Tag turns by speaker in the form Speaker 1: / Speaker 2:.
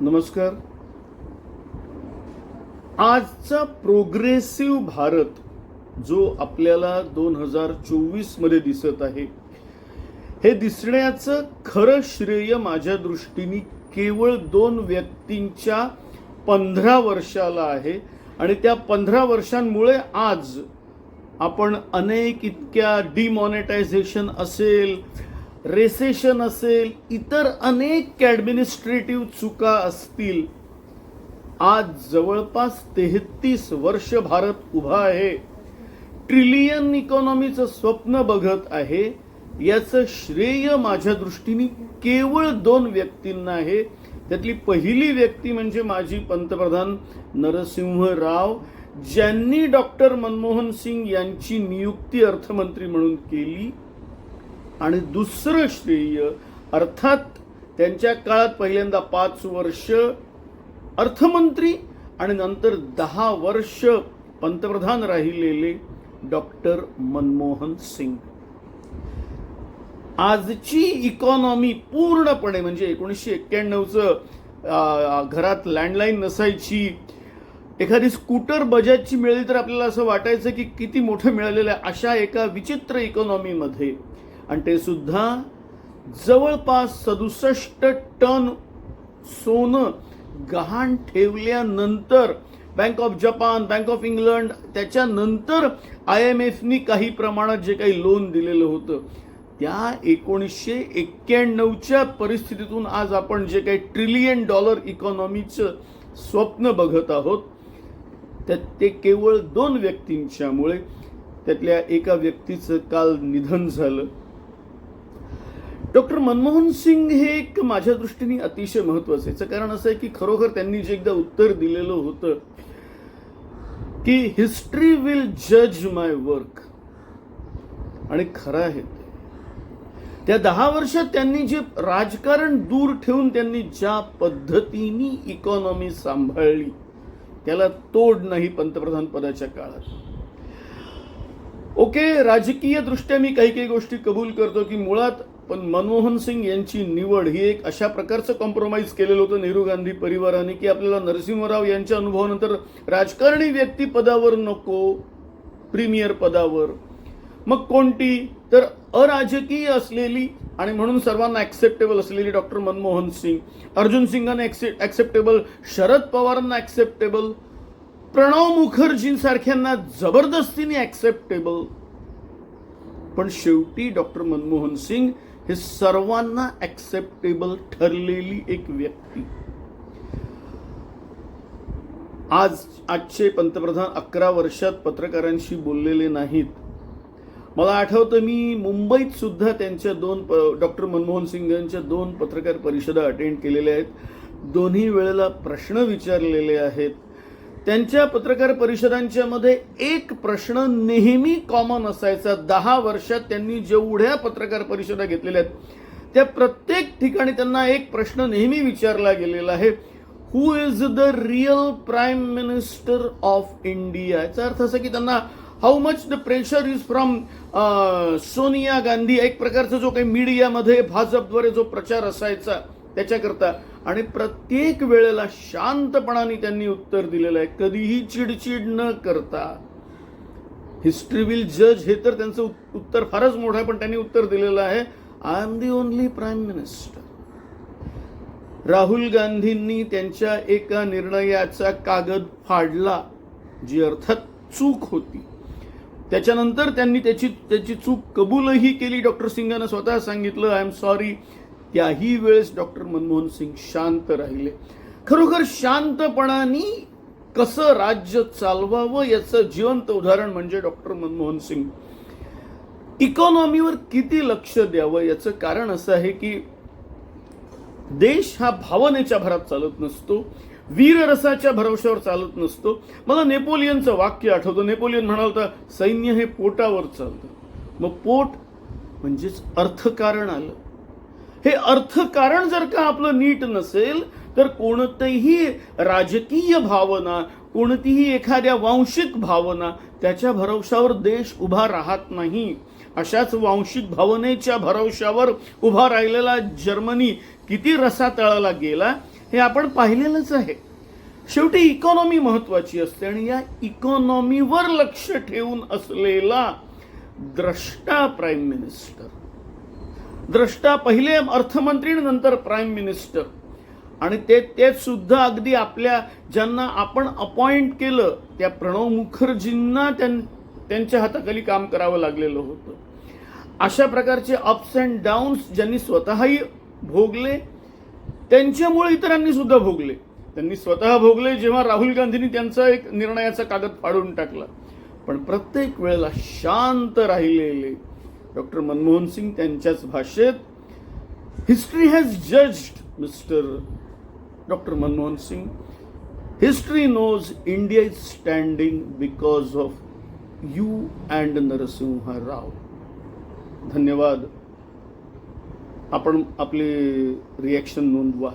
Speaker 1: नमस्कार. आजचा प्रोग्रेसिव्ह भारत जो आपल्याला दोन हजार चोवीसमध्ये दिसत आहे हे दिसण्याचं खरं श्रेय माझ्या दृष्टीने केवळ दोन व्यक्तींच्या पंधरा वर्षाला आहे. आणि त्या पंधरा वर्षांमुळे आज आपण अनेक इतक्या डिमॉनिटायझेशन असेल रेसेशन असेल इतर अनेक ॲडमिनिस्ट्रेटिव्ह चुका असतील आज जवळपास तेहतीस वर्ष भारत उभा आहे. ट्रिलियन इकॉनॉमीचं स्वप्न बघत आहे. याचं श्रेय माझ्या दृष्टीने केवळ दोन व्यक्तींना आहे. त्यातली पहिली व्यक्ती म्हणजे माजी पंतप्रधान नरसिंह राव ज्यांनी डॉक्टर मनमोहन सिंग यांची नियुक्ती अर्थमंत्री म्हणून केली. आणि दुसरं श्रेय अर्थात त्यांच्या काळात पहिल्यांदा पाच वर्ष अर्थमंत्री आणि नंतर दहा वर्ष पंतप्रधान राहिलेले डॉक्टर मनमोहन सिंग. आजची इकॉनॉमी पूर्णपणे म्हणजे एकोणीसशे एक्क्याण्णवचं घरात लँडलाईन नसायची एखादी स्कूटर बजाजची मिळाली तर आपल्याला असं वाटायचं की किती मोठं मिळालेलं आहे अशा एका विचित्र इकॉनॉमीमध्ये आणि ते सुद्धा जवळपास सदुसष्ट टन सोनं गहाण ठेवल्यानंतर bank of Japan bank of England त्याच्यानंतर आय एम एफनी काही प्रमाणात जे काही लोन दिलेलं होतं त्या एकोणीसशे एक्क्याण्णवच्या परिस्थितीतून आज आपण जे काही ट्रिलियन डॉलर इकॉनॉमीचं स्वप्न बघत आहोत त्यात ते केवळ दोन व्यक्तींच्यामुळे त्यातल्या एका व्यक्तीचं काल निधन झालं. डॉक्टर मनमोहन सिंग हे एक माझ्या दृष्टीने अतिशय महत्वाचं. याचं कारण असं आहे की खरोखर त्यांनी जे एकदा उत्तर दिलेलं होतं की हिस्ट्री विल जज माय वर्क आणि खरं आहे त्या दहा वर्षात त्यांनी जे राजकारण दूर ठेवून त्यांनी ज्या पद्धतीने इकॉनॉमी सांभाळली त्याला तोड नाही पंतप्रधान पदाच्या काळात. ओके राजकीय दृष्ट्या मी काही काही गोष्टी कबूल करतो की मुळात पण मनमोहन सिंग यांची निवड ही एक अशा प्रकारचं कॉम्प्रोमाइज केलेलं होतं नेहरू गांधी परिवाराने की आपल्याला नरसिंहराव यांच्या अनुभवानंतर राजकारणी व्यक्ती पदावर नको प्रीमियर पदावर. मग कोणती? तर अराजकीय असलेली आणि म्हणून सर्वांना ॲक्सेप्टेबल असलेली डॉक्टर मनमोहन सिंग. अर्जुन सिंगांना ऍक्सेप्टेबल शरद पवारांना ऍक्सेप्टेबल प्रणव मुखर्जींसारख्यांना जबरदस्तीने ऍक्सेप्टेबल पण शेवटी डॉक्टर मनमोहन सिंग हे सर्वांना ॲक्सेप्टेबल ठरलेली एक व्यक्ती. आज आजचे पंतप्रधान अकरा वर्षात पत्रकारांशी बोललेले नाहीत. मला आठवतं मी मुंबईत सुद्धा त्यांच्या दोन डॉक्टर मनमोहन सिंग यांच्या दोन पत्रकार परिषदा अटेंड केलेल्या आहेत. दोन्ही वेळेला प्रश्न विचारलेले आहेत. त्यांच्या पत्रकार परिषदांच्या मध्ये एक प्रश्न नेहमी कॉमन असायचा. दहा वर्षात त्यांनी जेवढ्या पत्रकार परिषदा घेतलेल्या आहेत त्या प्रत्येक ठिकाणी त्यांना एक प्रश्न नेहमी विचारला गेलेला आहे. Who is the real prime minister of India याचा अर्थ असा की त्यांना how much the pressure is from Sonia Gandhi एक प्रकारचा जो काही मीडियामध्ये भाजपद्वारे जो प्रचार असायचा त्याच्याकरता. आणि प्रत्येक वेळेला शांतपणाने त्यांनी उत्तर दिलेलं आहे. कधीही चिडचिड न करता. हिस्ट्री विल जज हे तर त्यांचं उत्तर फारच मोठं आहे पण त्यांनी उत्तर दिलेलं आहे. I am the only prime minister Rahul गांधींनी त्यांच्या एका निर्णयाचा कागद फाडला जी अर्थात चूक होती. त्याच्यानंतर त्यांनी त्याची त्याची चूक कबूलही केली. डॉक्टर सिंगानं स्वतः सांगितलं आय एम सॉरी त्याही वेळेस डॉक्टर मनमोहन सिंग शांत राहिले. खरोखर शांतपणाने कसं राज्य चालवावं याचं जिवंत उदाहरण म्हणजे डॉक्टर मनमोहन सिंग. इकॉनॉमीवर किती लक्ष द्यावं याचं कारण असं आहे की देश हा भावनेच्या भरात चालत नसतो वीररसाच्या भरवशावर चालत नसतो. मला नेपोलियनचं वाक्य आठवतं. नेपोलियन म्हणाल होता सैन्य हे पोटावर चालतं. मग पोट म्हणजेच अर्थकारण आलं. हे अर्थकारण जर का आपलं नीट नसेल तर कोणतीही राजकीय भावना कोणतीही एखाद्या वांशिक भावना त्याच्या भरवशावर देश उभा राहत नाही. अशाच वांशिक भावनेच्या भरवशावर उभा राहिलेला जर्मनी किती रसातळाला गेला हे आपण पाहिलेलंच आहे. शेवटी इकॉनॉमी महत्वाची असते आणि या इकॉनॉमीवर लक्ष ठेवून असलेला द्रष्टा प्राईम मिनिस्टर. द्रष्टा पहिले अर्थमंत्री नंतर प्राईम मिनिस्टर. आणि ते तेच सुद्धा अगदी आपल्या ज्यांना आपण अपॉइंट केलं त्या प्रणव मुखर्जींना त्यां- त्यांच्या हाताखाली काम करावं लागलेलं होतं. अशा प्रकारचे अप्स अँड डाऊन्स ज्यांनी स्वतःही भोगले त्यांच्यामुळे इतरांनी सुद्धा भोगले. त्यांनी स्वतः भोगले जेव्हा राहुल गांधींनी त्यांचा एक निर्णयाचा कागद फाडून टाकला. पण प्रत्येक वेळेला शांत राहिलेले डॉक्टर मनमोहन सिंग त्यांच्याच भाषेत. History has judged mister doctor Manmohan Singh. History knows India is standing because of you and Narasimha Rao. धन्यवाद. आपण आपले रिॲक्शन नोंदवा.